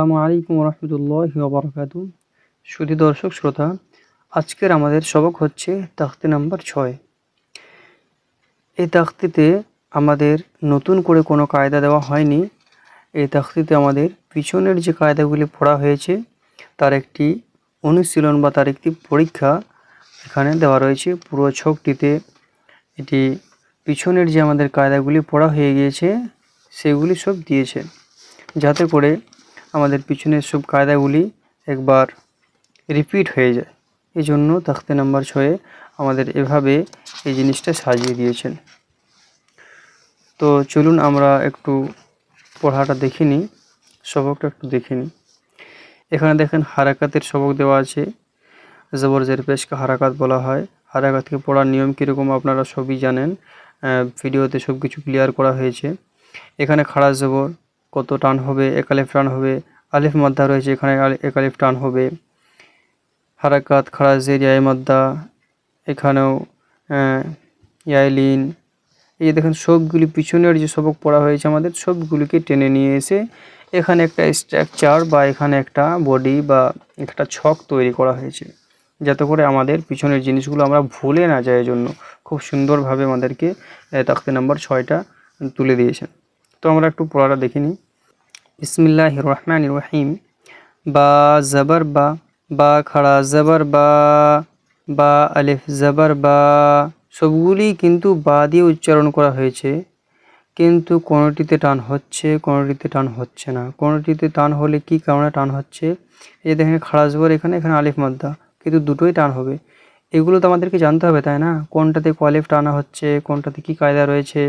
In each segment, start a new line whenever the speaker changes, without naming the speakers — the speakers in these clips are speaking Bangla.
আসসালামু আলাইকুম রহমতুল্লাহ বারকাতু সুধী দর্শক, শ্রোতা, আজকের আমাদের সবক হচ্ছে তাখতি নাম্বার ছয়। এই তাখতিতে আমাদের নতুন করে কোনো কায়দা দেওয়া হয়নি। এই তাখতিতে আমাদের পিছনের যে কায়দাগুলি পড়া হয়েছে, তার একটি অনুশীলন বা তার একটি পরীক্ষা এখানে দেওয়া রয়েছে। পুরো ছকটিতে এটি পিছনের যে আমাদের কায়দাগুলি পড়া হয়ে গিয়েছে, সেগুলি সব দিয়েছে। যাতে করে আমাদের পিছনের সব কায়দাগুলি একবার রিপিট হয়ে যায়। এই জন্য তাখতে নাম্বার ছয়ে আমাদের এভাবে এই জিনিসটা সাজিয়ে দিয়েছেন। তো চলুন আমরা একটু পড়াটা দেখে নিই, সবকটা একটু দেখে নিই। এখানে দেখেন, হারাকাতের সবক দেওয়া আছে। জবর জের পেশকে হারাকাত বলা হয়। হারাকাতকে পড়ার নিয়ম কীরকম আপনারা সবই জানেন। ভিডিওতে সব কিছু ক্লিয়ার করা হয়েছে। এখানে খাড়া জবর কত টান হবে, একালিফ টান হবে, আলিফ মাদ্দা রয়েছে এখানে একালিফ টান হবে। হারাকাত খাড়া জের ইয়াই মাদ্দা, এখানেও ইয়াইলিন। এই যে দেখেন, সবগুলি পিছনের যে সবক পড়া হয়েছে আমাদের, সবগুলিকে টেনে নিয়ে এসে এখানে একটা স্ট্রাকচার বা এখানে একটা বডি বা একটা ছক তৈরি করা হয়েছে, যাতে করে আমাদের পিছনের জিনিসগুলো আমরা ভুলে না যায় জন্য খুব সুন্দরভাবে আমাদেরকে তাখতে নাম্বার ছয়টা তুলে দিয়েছেন। তো আমরা একটু পড়াটা দেখে নিই। ইসমিল্লাহ রহমান রহিম বা, জবর বা বা, খাড়া, জবর বা বা, আলিফ, জবর বা, সবগুলি কিন্তু বা দিয়ে উচ্চারণ করা হয়েছে। কিন্তু কোনোটিতে টান হচ্ছে, কোনোটিতে টান হচ্ছে না। কোনোটিতে টান হলে কি কারণে টান হচ্ছে? এই দেখেন, খাড়া, জবর এখানে এখানে আলিফ মাদ্দা। কিন্তু দুটোই টান হবে। এগুলো তো আমাদেরকে জানতে হবে, তাই না? কোনটাতে কোয়ালিফ টানা হচ্ছে, কোনটাতে কি কায়দা রয়েছে?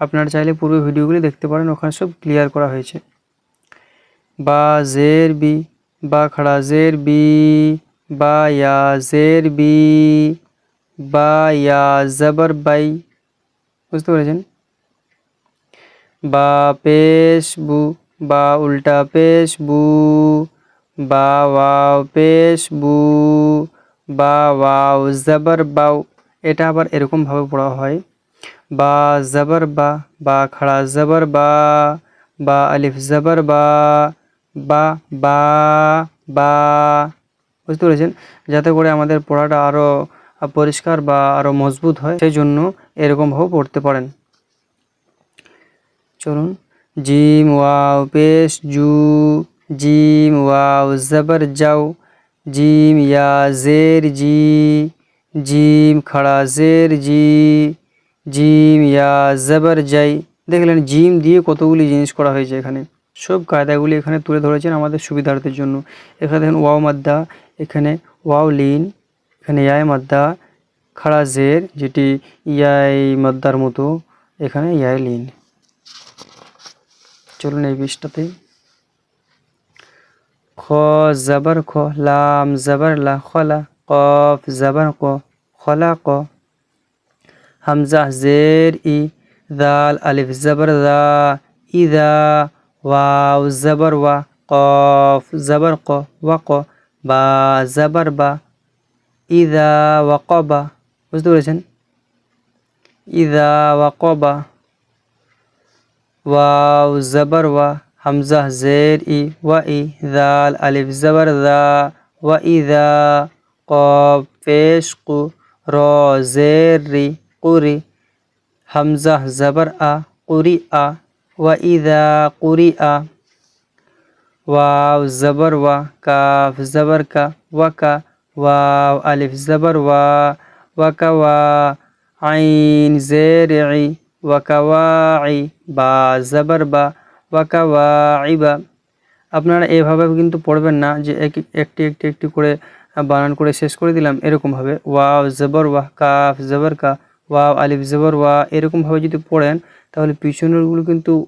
আপনারা চাইলে পূর্ব ভিডিওগুলি দেখতে পারেন, ওখানে সব ক্লিয়ার করা হয়েছে। বা জের বি, বা খাড়া জের বি, বা ইয়া জের বি, বা ইয়া জবর বাই, বুঝতে পেরেছেন? বা পেশ বু, বা উল্টা পেশ বু, বা ওয়াও পেশ বু, বা ওয়াও জবর বাউ এটা আবার এরকমভাবে পড়া হয়। বা জবর বা বা খাড়া জবর বা বা আলিফ জবর বা বা বা বা। বুঝতে পেরেছেন? যাতে করে আমাদের পড়াটা আরও পরিষ্কার বা আরও মজবুত হয়। সেই জন্য এরকমভাবে পড়তে পারেন। চলুন। জিম, ওয়াও, পেশ, জু, জিম, ওয়াও, জবর, যাও। জিম, ইয়া, জের, জি, জিম, খাড়া, জের, জি। জিম, ইয়া, জবর যাই দেখলেন জিম দিয়ে কতগুলি জিনিস করা হয়েছে এখানে। সব কায়দাগুলি এখানে তুলে ধরেছেন আমাদের সুবিধার্থের জন্য। এখানে দেখেন ওয়াও মাদ্দা, এখানে ওয়াও লিন, এখানে ইয়াই মাদ্দা, খাড়া জের, যেটি ইয়াই মাদ্দার মতো, এখানে ইয়াই লিন। চলুন এই বিষটাতে খ, জবর, খ, লাম, জবর, লা খলা কফ, জবর, ক খলা ক। হামজা জের ই দাল আলিফ জবর দা ইদা ওয়াও জবর ওয়া কফ জবর ক ওয়াক বা জবর বা ইদা ওয়াকবা বুঝতে পেরেছেন ইদা ওয়াকবা ওয়াও জবর ওয়া হামজা জের ই ওয়া ই দাল আলিফ জবর দা ওয়া ইদা কফ পেশ কু র জের রি কুরি হামজা জবর আ কুরি আ ওয়া ইদা কুরি আ ওয়াও জবর ওয়া কাফ জবর কা ওয়াকা ওয়াও আলিফ জবর ওয়া ওয়াকা ওয়া আইন জের ই ওয়াকাওয়াই বা জবর বা ওয়াকাওয়াইবা আপনারা এভাবে কিন্তু পড়বেন না যে একটি একটি একটি করে বানান করে শেষ করে দিলাম এরকমভাবে ওয়াও, জবর ওয়া কাফ, জবর কা ওয়াও আলিফ জবর ওয়া এরকমভাবে যদি পড়েন, তাহলে পিছনেরগুলো কিন্তু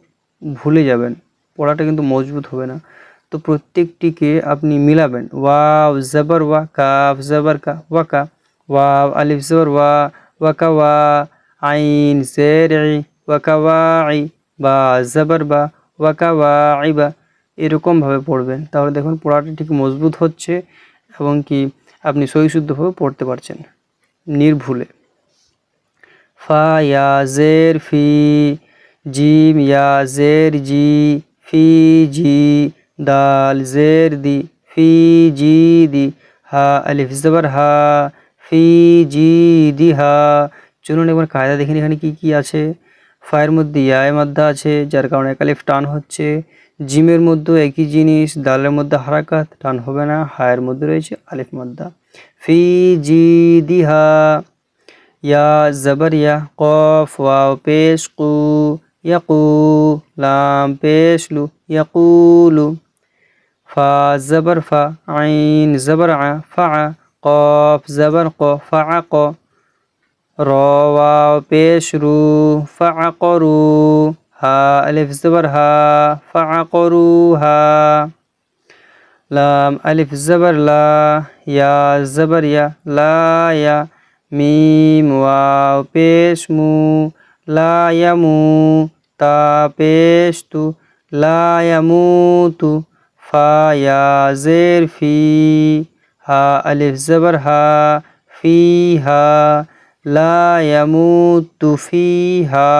ভুলে যাবেন। পড়াটা কিন্তু মজবুত হবে না। তো প্রত্যেকটিকে আপনি মিলাবেন। ওয়াও, জবর ওয়া কাফ জবর, কা, ওয়াকা। ওয়াও, আলিফ জবর ওয়া, ওয়াকা, ওয়া, আইন, জের ওয়াকাওয়াই বা, জবর, বা ওয়াকাওয়াই বা এরকমভাবে পড়বেন। তাহলে দেখুন পড়াটা ঠিক মজবুত হচ্ছে এবং কি আপনি সহিশুদ্ধভাবে পড়তে পারছেন। নির্ভুলে। ফা ইয়াজের ফি, জিম ইয়াজের জি, ফি জি, দাল জের দি, ফি জি দি, হা, আলিফ জবর হা, ফি জি দি, হা। চলুন একবার কায়দা দেখেন এখানে কি কি আছে। ফায়ের মধ্যে ইয়ায় মাদ্দা আছে, যার কারণে একালিফ টান হচ্ছে। জিমের মধ্যে একই জিনিস, দালের মধ্যে হারাকাত, টান হবে না। হায়ের মধ্যে রয়েছে আলিফ মাদ্দা। ফি জি দিহা ইয়া জবর ইয়া কফ ওয়াও পেশ কু ইয়াকু লাম পেশ লু ইয়াকুলু ফা জবর ফা আইন জবর আ ফা কফ জবর ক ফা ক র ওয়াও পেশ রু ফা করু হা আলিফ জবর হা ফা করু হা লাম আলিফ জবর লা ইয়া জবর ইয়া লা ইয়া মিম ওয়াও, পেশ মু লা ইয়ামু তা, পেশ তু লা ইয়ামুতু ফা জের, ফি, হা, আলিফ, জবর ফি, হা লা ইয়ামুতু ফিহা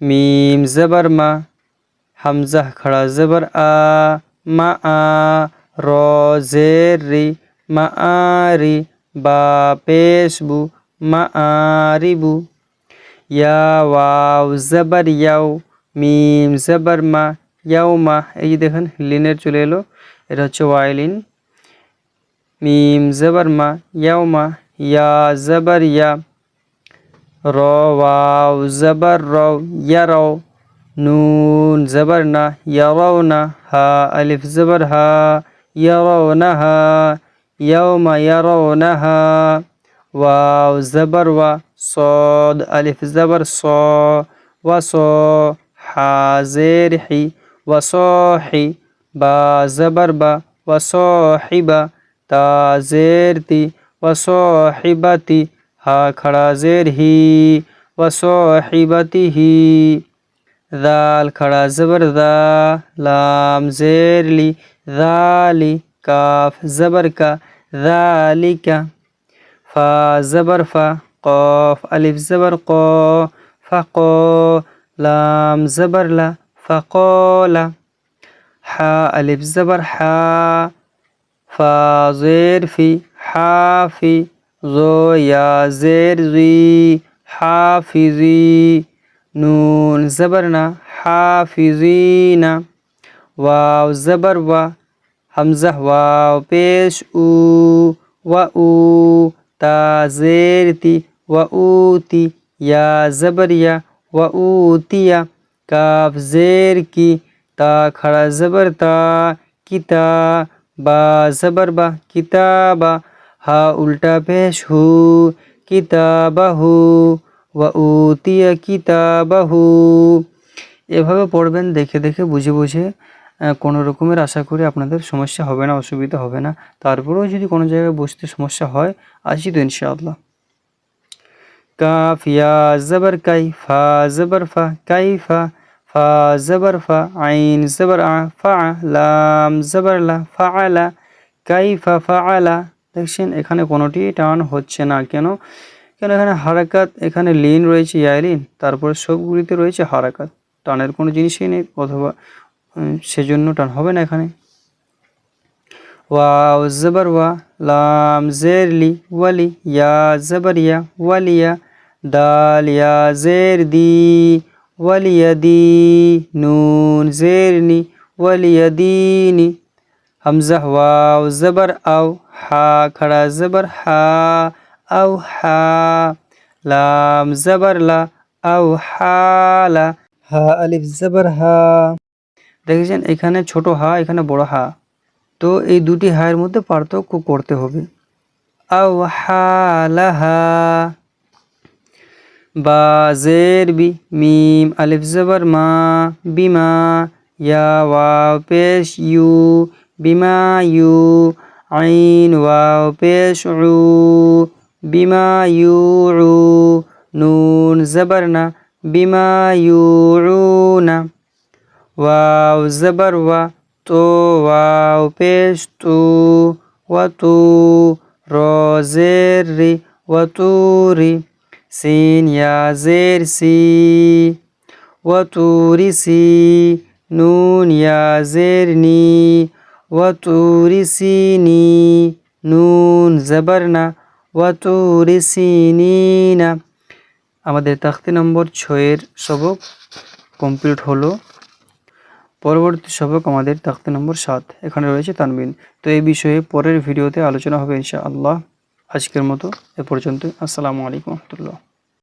মিম, জবর হামজা, খড়া, জবর, আ, মা, আ, র, জের, রি, মা আরি বা পেশবু মা আরিবু ইয়া ওয়াও জবর ইয়াও, মিম জবর মা ইয়াও মা। এই যে দেখেন, লিনের চলে এলো। এটা হচ্ছে ওয়াইলিন মিম জবর মা ইয়াও মা, ইয়া জবর ইয়া। র ওয়াও জবর রও ইয়ারাও নুন জবর না ইয়ারাও না, হা, আলিফ জবর হা ইয়ারাও না, হা। یوم یرونها. واو زبر و صاد الف زبر صا و صا حازر حی و صاحی با زبر با و صاحبه تا زیر تی و صاحبتی ها کھڑا زیر ہی و صاحبتی ہی ذال کھڑا زبر ذا لام زیر لی ذالی দালিকা ফা জবর ফা কফ আলিফ জবর ক ফাক লাম জবর লা ফাকলা হা আলিফ জবর হা ফা জের ফি হাফি জো ইয়া জের জি হাফিজি নুন জবর না হাফিজিনা ওয়াও জবর ওয়া হামজা ওয়াও পেশ উ ওয়া উ তা জের তি ওয়া উতি ইয়া জবর ইয়া ওয়া উতিয়া কাফ জের কি তা খড়া জবর তা কিতা বা জবর বা কিতাবা হা উল্টা পেশ হু কিতাবাহু ওয়া উতিয়া কিতাবাহু এভাবে পড়বেন দেখে দেখে বুঝে বুঝে কোনো রকমের আশা করি আপনাদের সমস্যা হবে না, অসুবিধা হবে না। তারপরেও যদি কোনো জায়গায় বসতে সমস্যা হয়, আসি তো ইনশাআল্লাহ। কাফ ইয়া জবর কাই ফা জবর ফা কাইফা ফা ফা জবর ফা আইন জবর আ ফা লাম জবর লা ফা আলা কাইফা ফা আলা। দেখছেন, এখানে কোনোটি টান হচ্ছে না। কেন? কেন এখানে হারাকাত, এখানে লিন রয়েছে ইয়ালিন তারপরে সবগুলিতে রয়েছে হারাকাত। টানের কোনো জিনিসই নেই, অথবা সেজন্য টান হবে না এখানে ওয়াও জবর ওয়া লাম জের লি ওয়ালি ইয়া জবর ইয়া ওয়ালিয়া দাল ইয়া জের দি ওয়ালিয়া দি নুন জের নি ওয়ালিয়া দিনি হামজা ওয়াও জবর আও হা খড়া জবর হা আও হা লাম জবর লা আও হালা হা আলিফ জবর হা দেখেছেন? এখানে ছোট হা, এখানে বড় হা। তো এই দুটি হায়ের মধ্যে পার্থক্য করতে হবে। আও হালাহা বা জের বি মিম, আলিফ, জবর, মা, বিমা, ইয়া, ওয়াও, পেশ, ইউ, বিমা, ইউ, আইন, ওয়াও, পেশ উ বিমা, ইউ, রু, নুন, জবর, না, বিমা, ইউ না। ওয়াও জবর ওয়া তো ওয়াও পেশ তু ওয়াতু রোজের রি ওয়াতুরি সিন ইয়া জের সি ওয়াতুরি সি নুন ইয়াজের নি ওয়াতুরি সিনি নুন জবর না ওয়াতুরি সিনিনা আমাদের তাখতি নম্বর ছয়ের সবক কমপ্লিট হলো পরবর্তী সবক আমাদের তাক্তি নম্বর সাত। এখানে রয়েছে তানবিন। তো এই বিষয়ে পরের ভিডিওতে আলোচনা হবে ইনশাআল্লাহ। আজকের মতো এ পর্যন্ত আসসালামু আলাইকুম রহমতুল্লাহ।